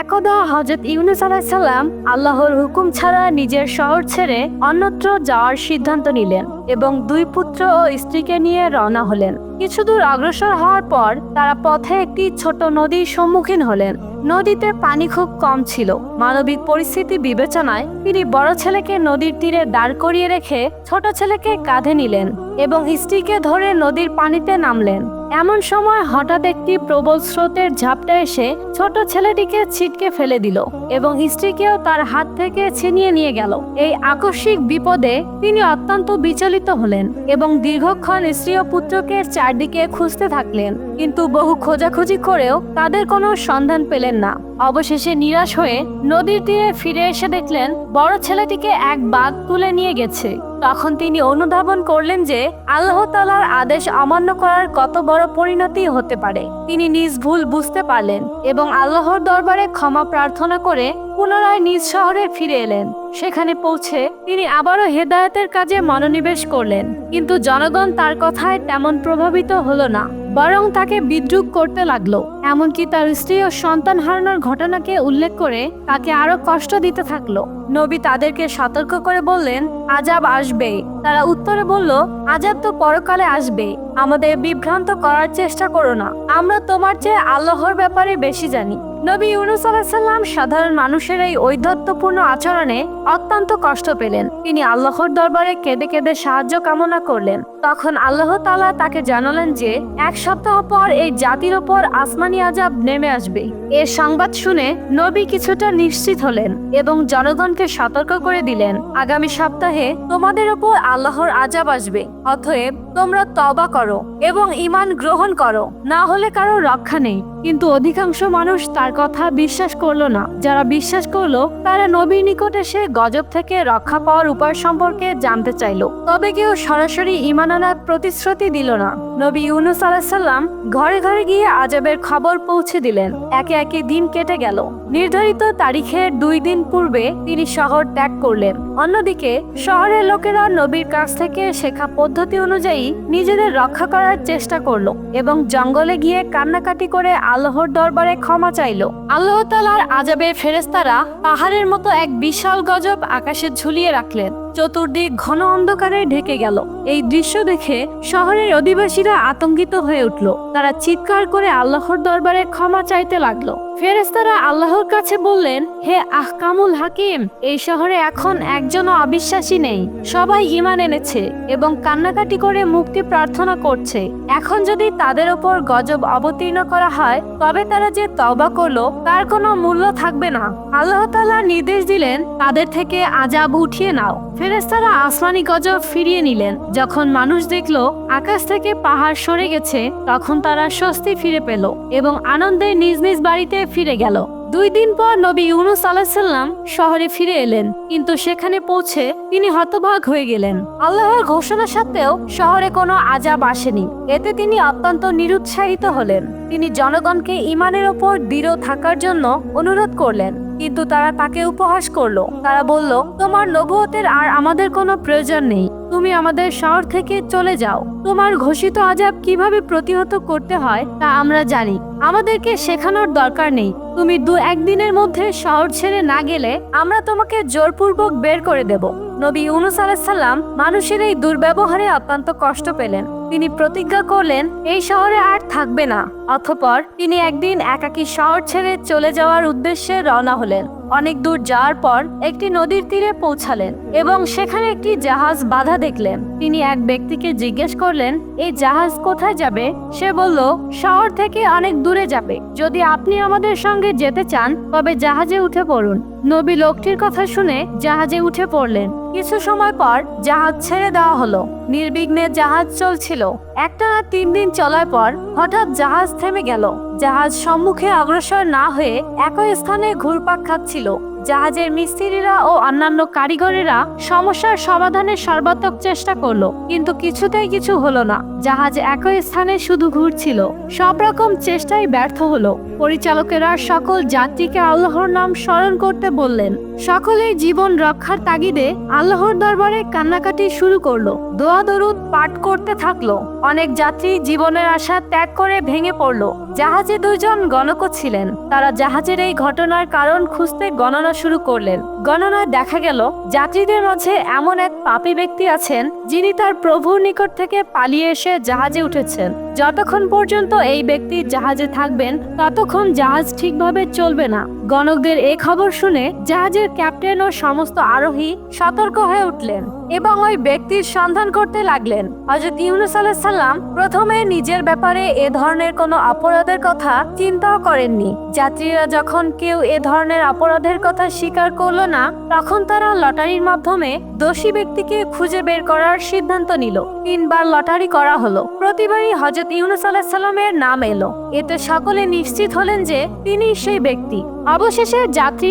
একদা হজরত ইউনুস আলাহিসাল্লাম আল্লাহর হুকুম ছাড়া নিজের শহর ছেড়ে অন্যত্র যাওয়ার সিদ্ধান্ত নিলেন। এবং দুই পুত্র ও স্ত্রীকে নিয়ে রওনা হলেন। কিছু দূর অগ্রসর হওয়ার পর তারা পথে একটি ছোট নদীর সম্মুখীন হলেন। নদীতে পানি খুব কম ছিল। মানবিক পরিস্থিতি বিবেচনায় তিনি বড় ছেলেকে নদীর তীরে দাঁড় করিয়ে রেখে ছোট ছেলেকে কাঁধে নিলেন এবং স্ত্রীকে ধরে নদীর পানিতে নামলেন। এমন সময় হঠাৎ একটি প্রবল স্রোতের ঝাপটা এসে ছোট ছেলেটিকে ছিটকে ফেলে দিল এবং স্ত্রীকেও তার হাত থেকে ছিনিয়ে নিয়ে গেল। এই আকস্মিক বিপদে তিনি অত্যন্ত বিচলিত হলেন এবং দীর্ঘক্ষণ স্ত্রী ও পুত্রকে চারদিকে খুঁজতে থাকলেন, কিন্তু বহু খোঁজাখুঁজি করেও তাদের কোনো সন্ধান পেলেন না। অবশেষে নিরাশ হয়ে নদীর তীরে ফিরে এসে দেখলেন বড় ছেলেটিকে এক বাঘ তুলে নিয়ে গেছে। তখন তিনি অনুধাবন করলেন যে আল্লাহ তালার আদেশ অমান্য করার কত বড় পরিণতি হতে পারে। তিনি নিজ ভুল বুঝতে পারলেন এবং আল্লাহর দরবারে ক্ষমা প্রার্থনা করে পুনরায় নিজ শহরে ফিরে এলেন। সেখানে পৌঁছে তিনি আবারও হেদায়তের কাজে মনোনিবেশ করলেন। কিন্তু জনগণ তার কথায় তেমন প্রভাবিত হলো না, বরং তাকে বিদ্রুপ করতে লাগল। এমনকি তার স্ত্রী ও সন্তান হারানোর ঘটনাকে উল্লেখ করে তাকে আরও কষ্ট দিতে থাকল। নবী তাদেরকে সতর্ক করে বললেন, আজাব আসবে। তারা উত্তরে বলল, আজাব তো পরকালে আসবে। আমাদের বিভ্রান্ত করার চেষ্টা করো না। আমরা তোমার চেয়ে আল্লাহর ব্যাপারে বেশি জানি। নবী ইউনুস আলাহিসাল্লাম সাধারণ মানুষের এই ঔদ্ধত্যপূর্ণ আচরণে অত্যন্ত কষ্ট পেলেন। তিনি আল্লাহর দরবারে কেঁদে কেঁদে সাহায্য কামনা করলেন। তখন আল্লাহ তালা তাকে জানালেন যে, এক সপ্তাহ পর এই জাতির ওপর আসমানি আজাব নেমে আসবে। এর সংবাদ শুনে নবী কিছুটা নিশ্চিত হলেন এবং জনগণকে সতর্ক করে দিলেন। আগামী সপ্তাহে তোমাদের ওপর আল্লাহর আজাব আসবে, অতএব তোমরা তবা করো এবং ঈমান গ্রহণ করো। না হলে কারও রক্ষা নেই। কিন্তু অধিকাংশ মানুষ তার কথা বিশ্বাস করল না। যারা বিশ্বাস করল, তারা নবীর নিকট এসে গজব থেকে রক্ষা পাওয়ার উপায় সম্পর্কে জানতে চাইল। তবে কেউ সরাসরি ইমান আনার প্রতিশ্রুতি দিল না। নবী ইউনুস আলাহিসাল্লাম ঘরে ঘরে গিয়ে আজাবের খবর পৌঁছে দিলেন। একে একে দিন কেটে গেল। নির্ধারিত তারিখের দুই দিন পূর্বে তিনি শহর ত্যাগ করলেন। অন্যদিকে শহরের লোকেরা নবীর কাছ থেকে শেখা পদ্ধতি অনুযায়ী নিজেদের রক্ষা করার চেষ্টা করল এবং জঙ্গলে গিয়ে কান্নাকাটি করে আল্লাহর দরবারে ক্ষমা চাইল। আল্লাহ তালার আজাবে ফেরেস্তারা পাহাড়ের মতো এক বিশাল গজব আকাশে ঝুলিয়ে রাখলেন। চতুর্দিক ঘন অন্ধকারে ঢেকে গেল। এই দৃশ্য দেখে শহরের অধিবাসীরা আতঙ্কিত হয়ে উঠল। তারা চিৎকার করে আল্লাহর দরবারে ক্ষমা চাইতে লাগল। ফেরেস্তারা আল্লাহর কাছে বললেন, হে আহকামুল হাকিম, এই শহরে এখন একজনও অবিশ্বাসী নেই। সবাই ইমান এনেছে এবং কান্নাকাটি করে মুক্তি প্রার্থনা করছে। এখন যদি তাদের ওপর গজব অবতীর্ণ করা হয়, তবে তারা যে তবা করল, তার কোনো মূল্য থাকবে না। আল্লাহ তাআলা নির্দেশ দিলেন, তাদের থেকে আজাব উঠিয়ে নাও। ফেরেস্তারা আসমানি গজব ফিরিয়ে নিলেন। যখন মানুষ দেখল আকাশ থেকে পাহাড় সরে গেছে, তখন তারা স্বস্তি ফিরে পেল এবং আনন্দে নিজ নিজ বাড়িতে ফিরে গেল। দুই দিন পর নবী ইউনুস আলাহিসাল্লাম শহরে ফিরে এলেন, কিন্তু সেখানে পৌঁছে তিনি হতভাগ হয়ে গেলেন। আল্লাহর ঘোষণা সত্ত্বেও শহরে কোনো আজাব আসেনি। এতে তিনি অত্যন্ত নিরুৎসাহিত হলেন। তিনি জনগণকে ইমানের ওপর দৃঢ় থাকার জন্য অনুরোধ করলেন, কিন্তু তারা তাকে উপহাস করল। তারা বলল, তোমার নবুয়তের আর আমাদের কোনো প্রয়োজন নেই। তুমি আমাদের শহর থেকে চলে যাও। তোমার ঘোষিত আজাব কীভাবে প্রতিহত করতে হয় তা আমরা জানি। আমাদেরকে শেখানোর দরকার নেই। তুমি দু একদিনের মধ্যে শহর ছেড়ে না গেলে আমরা তোমাকে জোরপূর্বক বের করে দেব। নবী ইউনুস আলাহিসাল্লাম মানুষের এই দুর্ব্যবহারে অত্যন্ত কষ্ট পেলেন। তিনি প্রতিজ্ঞা করলেন, এই শহরে আর থাকবে না। অথপর তিনি একদিন একাকী শহর ছেড়ে চলে যাওয়ার উদ্দেশ্যে রওনা হলেন। অনেক দূর যাওয়ার পর একটি নদীর তীরে পৌঁছালেন এবং সেখানে একটি জাহাজ বাধা দেখলেন। তিনি এক ব্যক্তিকে জিজ্ঞেস করলেন, এই জাহাজ কোথায় যাবে? সে বলল, শহর থেকে অনেক দূরে যাবে। যদি আপনি আমাদের সঙ্গে যেতে চান, তবে জাহাজে উঠে পড়ুন। নবী লোকটির কথা শুনে জাহাজে উঠে পড়লেন। কিছু সময় পর জাহাজ ছেড়ে দেওয়া হলো। নির্বিঘ্নে জাহাজ চলছিল। একটা তিন দিন চলার পর হঠাৎ জাহাজ থেমে গেল। জাহাজ সম্মুখে অগ্রসর না হয়ে একই স্থানে ঘুরপাক খাচ্ছিল। জাহাজের মিস্ত্রিরা ও অন্যান্য কারিগরেরা সমস্যার সমাধানের সর্বাত্মক চেষ্টা করল, কিন্তু কিছুতেই কিছু হলো না। জাহাজ একই স্থানে শুধু ঘুরছিল। সব রকম চেষ্টাই ব্যর্থ হলো। পরিচালকেরা সকল যাত্রীকে আল্লাহর নাম স্মরণ করতে বললেন। সকলেই জীবন রক্ষার তাগিদে আল্লাহর দরবারে কান্নাকাটি শুরু করল। দোয়া দরুদ পাঠ করতে থাকল। অনেক যাত্রী জীবনের আশা ত্যাগ করে ভেঙে পড়ল। জাহাজে দুইজন গণক ছিলেন। তারা জাহাজের এই ঘটনার কারণ খুঁজতে গণনা শুরু করলেন। গণনায় দেখা গেল, যাত্রীদের মাঝে এমন এক পাপী ব্যক্তি আছেন, যিনি তার প্রভুর নিকট থেকে পালিয়ে এসে জাহাজে উঠেছেন। যতক্ষণ পর্যন্ত এই ব্যক্তি জাহাজে থাকবেন, ততক্ষণ জাহাজ ঠিকভাবে চলবে না। গণকদের এ খবর শুনে জাহাজের ক্যাপ্টেন ও সমস্ত আরোহী সতর্ক হয়ে উঠলেন। এবং ওই ব্যক্তির সন্ধান করতে লাগলেন। হজরত ইউনুস আলাহ সাল্লাম প্রথমে নিজের ব্যাপারে এ ধরনের কোনো অপরাধের কথা চিন্তাও করেননি। যাত্রীরা যখন কেউ এ ধরনের অপরাধের কথা স্বীকার করল না, তখন তারা লটারির মাধ্যমে দোষী ব্যক্তিকে খুঁজে বের করার সিদ্ধান্ত নিল। তিনবার লটারি করা হলো। প্রতিবারই হজরত ইউনুস আলাহ সাল্লামের নাম এলো। এতে সকলে নিশ্চিত হলেন যে তিনি সেই ব্যক্তি। অবশেষে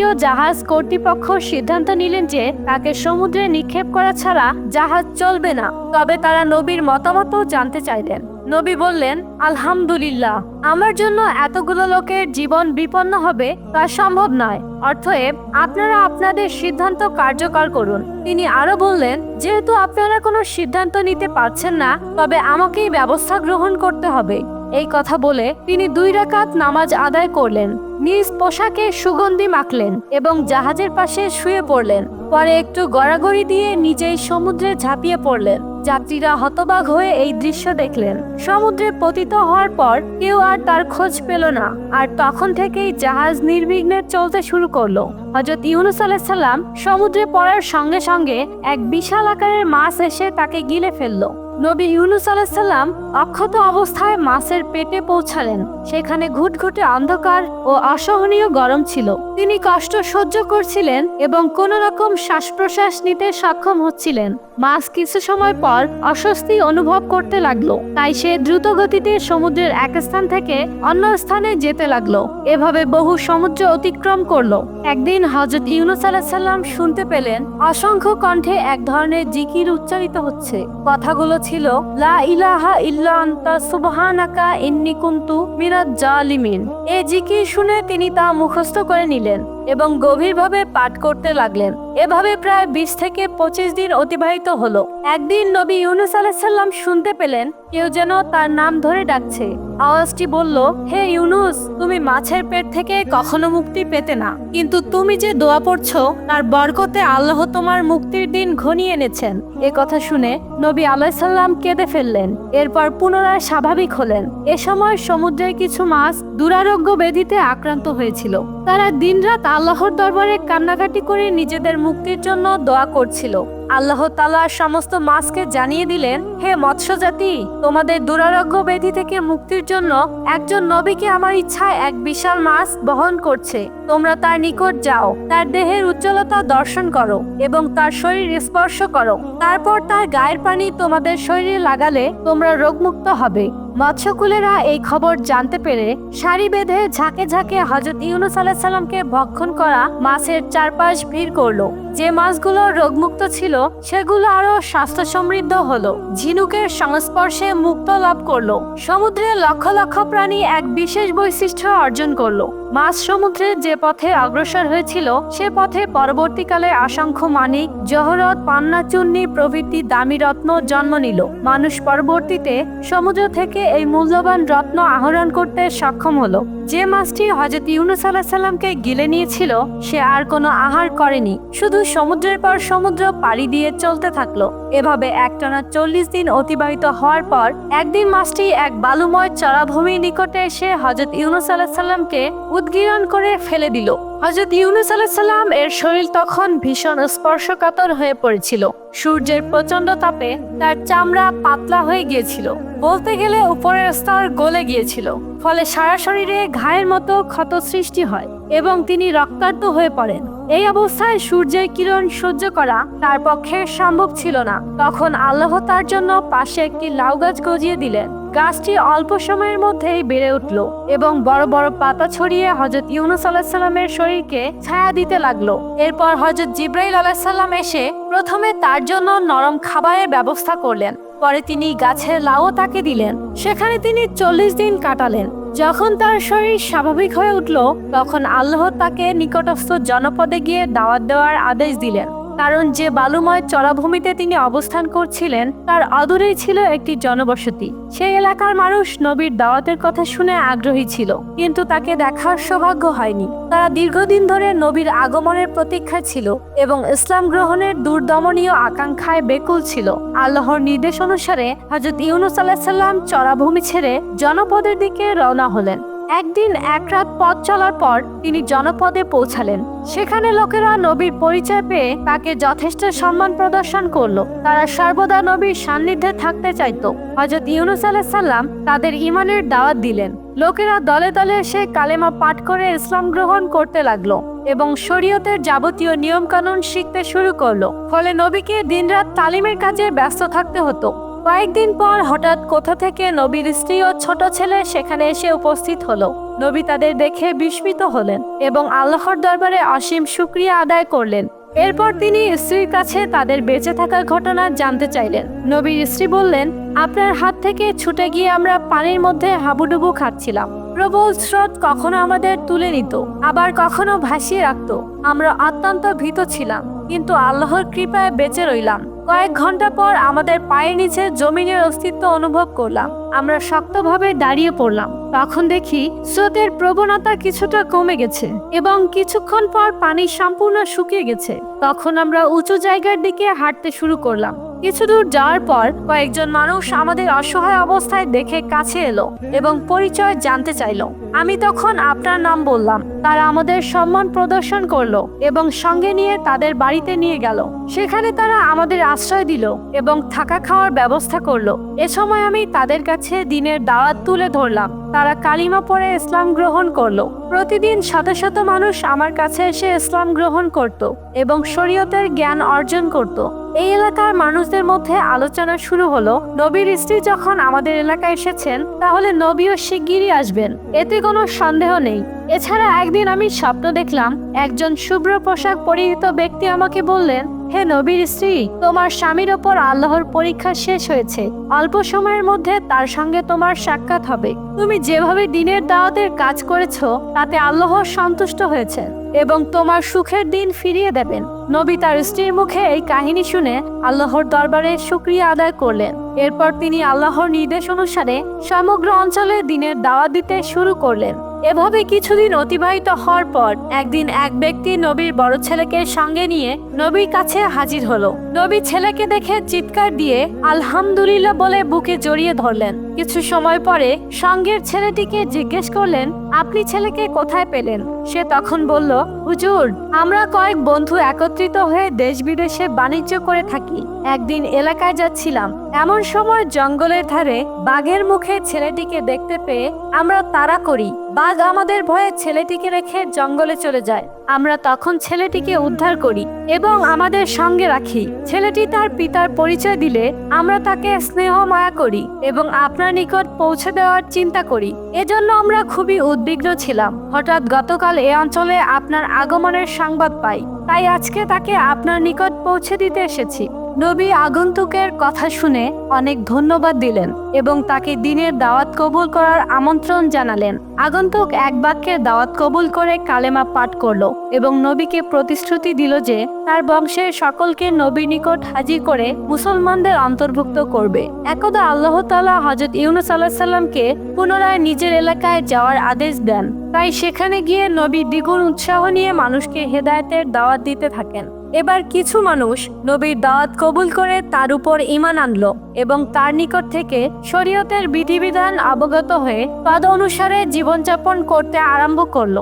ও জাহাজ কর্তৃপক্ষ সিদ্ধান্ত নিলেন যে তাকে সমুদ্রে নিক্ষেপ করা ছাড়া জাহাজ চলবে না। তবে তারা নবীর মতামতও জানতে চাইলেন। নবী বললেন, আলহামদুলিল্লাহ, আমার জন্য এতগুলো লোকের জীবন বিপন্ন হবে তা সম্ভব নয়। অর্থএব আপনারা আপনাদের সিদ্ধান্ত কার্যকর করুন। তিনি আরও বললেন, যেহেতু আপনারা কোনো সিদ্ধান্ত নিতে পারছেন না, তবে আমাকেই ব্যবস্থা গ্রহণ করতে হবে। এই কথা বলে তিনি দুই রাকাত নামাজ আদায় করলেন। নিজ পোশাকে সুগন্ধি মাখলেন এবং জাহাজের পাশে শুয়ে পড়লেন। পরে একটু গড়াগড়ি দিয়ে নিজেই সমুদ্রে ঝাঁপিয়ে পড়লেন। যাত্রীরা হতবাক হয়ে এই দৃশ্য দেখলেন। সমুদ্রে পতিত হওয়ার পর কেউ আর তার খোঁজ পেল না, আর তখন থেকেই জাহাজ নির্বিঘ্নে চলতে শুরু করল। হজরত ইউনুস আলাইসাল্লাম সমুদ্রে পড়ার সঙ্গে সঙ্গে এক বিশাল আকারের মাছ এসে তাকে গিলে ফেলল। নবী ইউনুস আলাইসাল্লাম অক্ষত অবস্থায় মাছের পেটে পৌঁছালেন। সেখানে ঘুটঘুটে অন্ধকার ও অসহনীয় গরম ছিল। তিনি কষ্ট সহ্য করছিলেন এবং কোন রকম শ্বাস প্রশ্বাস নিতে সক্ষম হচ্ছিলেন। মাছ কিছু সময় পর অস্বস্তি অনুভব করতে লাগল। তাই সে দ্রুত গতিতে সমুদ্রের এক স্থান থেকে অন্য স্থানে যেতে লাগল। এভাবে বহু সমুদ্র অতিক্রম করল। একদিন হজরত ইউনুস আলাহিসাল্লাম শুনতে পেলেন, অসংখ্য কণ্ঠে এক ধরনের জিকির উচ্চারিত হচ্ছে। কথাগুলো ছিল, লা ইলাহা ইল্লা আনতা সুবহানাকা ইন্নি কুনতু মিনাজ জালিমিন এ জিকির শুনে তিনি তা মুখস্থ করে নিলেন। এবং গভীরভাবে পাঠ করতে লাগলেন। এভাবে প্রায় বিশ থেকে পঁচিশ দিন অতিবাহিত হলো। একদিন নবী ইউনুস আলাহিসাল্লাম শুনতে পেলেন, কেউ যেন তার নাম ধরে ডাকছে। আওয়াজটি বলল, হে ইউনুস, তুমি মাছের পেট থেকে কখনো মুক্তি পেতে না। কিন্তু তুমি যে দোয়া পড়ছো, তার বরকতে আল্লাহ তোমার মুক্তির দিন ঘনিয়ে এনেছেন। এ কথা শুনে নবী আলাইসাল্লাম কেঁদে ফেললেন। এরপর পুনরায় স্বাভাবিক হলেন। এ সময় সমুদ্রের কিছু মাছ দুরারোগ্য ব্যাধিতে আক্রান্ত হয়েছিল। তারা দিনরাত আল্লাহর দরবারে কান্নাকাটি করে নিজেদের মুক্তির জন্য দোয়া করছিল। আল্লাহ তালা সমস্ত মাছকে জানিয়ে দিলেন, হে মৎস্যজাতি, তোমাদের দুরারোগ্য ব্যাধি থেকে মুক্তির জন্য একজন নবীকে আমার ইচ্ছায় এক বিশাল মাছ বহন করছে। তোমরা তার নিকট যাও, তার দেহের উজ্জ্বলতা দর্শন করো এবং তার শরীর স্পর্শ করো। তারপর তার গায়ের পানি তোমাদের শরীরে লাগালে তোমরা রোগমুক্ত হবে। মৎস্যকুলেরা এই খবর জানতে পেরে সারি বেঁধে ঝাঁকে ঝাঁকে হজরত ইউনুস আলাহ সাল্লামকে ভক্ষণ করা মাছের চারপাশ ভিড় করল। যে মাছগুলো রোগমুক্ত ছিল, সেগুলো আরও স্বাস্থ্য সমৃদ্ধ হলো। ঝিনুকের সংস্পর্শে মুক্ত লাভ করল। সমুদ্রে লক্ষ লক্ষ প্রাণী এক বিশেষ বৈশিষ্ট্য অর্জন করল। মাছ সমুদ্রে যে পথে অগ্রসর হয়েছিল, সে পথে পরবর্তীকালে অসংখ্য মানিক, জহরত পান্না চুন্নি প্রভৃতি দামি রত্ন জন্ম নিল। মানুষ পরবর্তীতে সমুদ্র থেকে এই মূল্যবান রত্ন আহরণ করতে সক্ষম হলো। যে মাছটি হজরত ইউনুস আলাহ সাল্লামকে গিলে নিয়েছিল, সে আর কোনো আহার করেনি। শুধু সমুদ্রের পর সমুদ্র পাড়ি দিয়ে চলতে থাকল। এভাবে একটানা চল্লিশ দিন অতিবাহিত হওয়ার পর একদিন মাছটি এক বালুময় চরাভূমির নিকটে এসে হজরত ইউনুস আলাহ সাল্লামকে উদ্গীরণ করে ফেলে দিল। হজরত ইউনুস আলাহিসাল্লাম এর শরীর তখন ভীষণ স্পর্শকাতর হয়ে পড়েছিল। সূর্যের প্রচণ্ড তাপে তার চামড়া পাতলা হয়ে গিয়েছিল। বলতে গেলে উপরের স্তর গলে গিয়েছিল, ফলে সারা শরীরে ঘায়ের মতো ক্ষত সৃষ্টি হয় এবং তিনি রক্তাক্ত হয়ে পড়েন। এই অবস্থায় সূর্যের কিরণ সহ্য করা তার পক্ষে সম্ভব ছিল না। তখন আল্লাহ তার জন্য পাশে একটি লাউ গাছ গজিয়ে দিলেন। গাছটি অল্প সময়ের মধ্যেই বেড়ে উঠল এবং বড় বড় পাতা ছড়িয়ে হজরত ইউনুস আলাহিসাল্লামের শরীরকে ছায়া দিতে লাগল। এরপর হজরত জিব্রাইল আলাহিসাল্লাম এসে প্রথমে তার জন্য নরম খাবারের ব্যবস্থা করলেন, পরে তিনি গাছের লাউ তাকে দিলেন। সেখানে তিনি চল্লিশ দিন কাটালেন। যখন তার শরীর স্বাভাবিক হয়ে উঠল, তখন আল্লাহ তাকে নিকটস্থ জনপদে গিয়ে দাওয়াত দেওয়ার আদেশ দিলেন। কারণ যে বালুময় চরাভূমিতে তিনি অবস্থান করছিলেন, তার অদূরেই ছিল একটি জনবসতি। সেই এলাকার মানুষ নবীর দাওয়াতের কথা শুনে আগ্রহী ছিল, কিন্তু তাকে দেখার সৌভাগ্য হয়নি। তারা দীর্ঘদিন ধরে নবীর আগমনের প্রতীক্ষায় ছিল এবং ইসলাম গ্রহণের দুর্দমনীয় আকাঙ্ক্ষায় বেকুল ছিল। আল্লাহর নির্দেশ অনুসারে হজরত ইউনুস আলাহিসাল্লাম চরাভূমি ছেড়ে জনপদের দিকে রওনা হলেন। একদিন এক রাত পথ চলার পর তিনি জনপদে পৌঁছালেন। সেখানে লোকেরা নবীর পরিচয় পেয়ে তাকে যথেষ্ট সম্মান প্রদর্শন করল। তারা সর্বদা নবীর সান্নিধ্যে থাকতে চাইত। হজরত ইউনুস আলাহিসাল্লাম তাদের ইমানের দাওয়াত দিলেন। লোকেরা দলে দলে এসে কালেমা পাঠ করে ইসলাম গ্রহণ করতে লাগল এবং শরীয়তের যাবতীয় নিয়মকানুন শিখতে শুরু করল। ফলে নবীকে দিনরাত তালিমের কাজে ব্যস্ত থাকতে হতো। কয়েকদিন পর হঠাৎ কোথা থেকে নবীর স্ত্রী ও ছোট ছেলে সেখানে এসে উপস্থিত হলো। নবী তাদের দেখে বিস্মিত হলেন এবং আল্লাহর দরবারে অসীম শুক্রিয়া আদায় করলেন। এরপর তিনি স্ত্রীর কাছে তাদের বেঁচে থাকার ঘটনা জানতে চাইলেন। নবীর স্ত্রী বললেন, আপনার হাত থেকে ছুটে গিয়ে আমরা পানির মধ্যে হাবুডুবু খাচ্ছিলাম। প্রবল স্রোত কখনো আমাদের তুলে নিত, আবার কখনো ভাসিয়ে রাখত। আমরা অত্যন্ত ভীত ছিলাম, কিন্তু আল্লাহর কৃপায় বেঁচে রইলাম। কয়েক ঘণ্টা পর আমাদের পায়ের নিচে জমিনের অস্তিত্ব অনুভব করলাম। আমরা শক্তভাবে দাঁড়িয়ে পড়লাম। তখন দেখি স্রোতের প্রবণতা কিছুটা কমে গেছে এবং কিছুক্ষণ পর পানি সম্পূর্ণ শুকিয়ে গেছে। তখন আমরা উঁচু জায়গার দিকে হাঁটতে শুরু করলাম। কিছু দূর যাওয়ার পর কয়েকজন মানুষ আমাদের অসহায় অবস্থায় দেখে কাছে এলো এবং পরিচয় জানতে চাইলো। আমি তখন আপনার নাম বললাম। তারা আমাদের সম্মান প্রদর্শন করল এবং সঙ্গে নিয়ে তাদের বাড়িতে নিয়ে গেল। সেখানে তারা আমাদের আশ্রয় দিল এবং থাকা খাওয়ার ব্যবস্থা করল। এ সময় আমি তাদের কাছে দিনের দাওয়াত তুলে ধরলাম। তারা কালিমা পরে ইসলাম গ্রহণ করল। প্রতিদিন শত শত মানুষ আমার কাছে এসে ইসলাম গ্রহণ করত এবং শরীয়তের জ্ঞান অর্জন করত। এই এলাকার মানুষদের মধ্যে আলোচনা শুরু হলো, নবীর স্ত্রী যখন আমাদের এলাকায় এসেছেন, তাহলে নবীও শিগগিরই আসবেন। এতে কোনো সন্দেহ নেই। এছাড়া একদিন আমি স্বপ্ন দেখলাম, একজন শুভ্র পোশাক পরিহিত ব্যক্তি আমাকে বললেন হে নবীর স্ত্রী, তোমার স্বামীর ওপর আল্লাহর পরীক্ষা শেষ হয়েছে। অল্প সময়ের মধ্যে তার সঙ্গে তোমার সাক্ষাৎ হবে। তুমি যেভাবে দিনের দাওয়াতের কাজ করেছ, তাতে আল্লাহ সন্তুষ্ট হয়েছেন এবং তোমার সুখের দিন ফিরিয়ে দেবেন। নবী তার স্ত্রীর মুখে এই কাহিনী শুনে আল্লাহর দরবারে শুক্রিয়া আদায় করলেন। এরপর তিনি আল্লাহর নির্দেশ অনুসারে সমগ্র অঞ্চলে দিনের দাওয়াত দিতে শুরু করলেন। এভাবে কিছুদিন অতিবাহিত হওয়ার পর একদিন এক ব্যক্তি নবীর বড় ছেলেকে সঙ্গে নিয়ে নবীর কাছে হাজির হলো। নবী ছেলেকে দেখে চিৎকার দিয়ে আলহামদুলিল্লাহ বলে বুকে জড়িয়ে ধরলেন। কিছু সময় পরে সঙ্গের ছেলেটিকে জিজ্ঞেস করলেন, আপনি ছেলেকে কোথায় পেলেন? সে তখন বলল, হুজুর, আমরা কয়েক বন্ধু একত্রিত হয়ে দেশ বিদেশে বাণিজ্য করে থাকি। একদিন এলাকায় যাচ্ছিলাম। এমন সময় জঙ্গলের ধারে বাঘের মুখে ছেলেটিকে দেখতে পেয়ে আমরা তাড়া করি। বাঘ আমাদের ভয়ে ছেলেটিকে রেখে জঙ্গলে চলে যায়। আমরা তখন ছেলেটিকে উদ্ধার করি এবং আমাদের সঙ্গে রাখি। ছেলেটি তার পিতার পরিচয় দিলে আমরা তাকে স্নেহ মায়া করি এবং আপনার নিকট পৌঁছে দেওয়ার চিন্তা করি। এজন্য আমরা খুবই উদ্বিগ্ন ছিলাম। হঠাৎ গতকাল এ অঞ্চলে আপনার আগমনের সংবাদ পাই। তাই আজকে তাকে আপনার নিকট পৌঁছে দিতে এসেছি। নবী আগন্তুকের কথা শুনে অনেক ধন্যবাদ দিলেন এবং তাকে দিনের দাওয়াত কবুল করার আমন্ত্রণ জানালেন। আগন্তুক এক বাক্যের দাওয়াত কবুল করে কালেমা পাঠ করল এবং নবীকে প্রতিশ্রুতি দিল যে তার বংশের সকলকে নবীর নিকট হাজির করে মুসলমানদের অন্তর্ভুক্ত করবে। একদা আল্লাহ তাআলা হজরত ইউনুস আল্লাহ সাল্লামকে পুনরায় নিজের এলাকায় যাওয়ার আদেশ দেন। তাই সেখানে গিয়ে নবী দ্বিগুণ উৎসাহ নিয়ে মানুষকে হেদায়েতের দাওয়াত দিতে থাকেন। এবার কিছু মানুষ নবীর দাওয়াত কবুল করে তার উপর ইমান আনলো এবং তার নিকট থেকে শরীয়তের বিধিবিধান অবগত হয়ে তদ অনুসারে জীবনযাপন করতে আরম্ভ করল।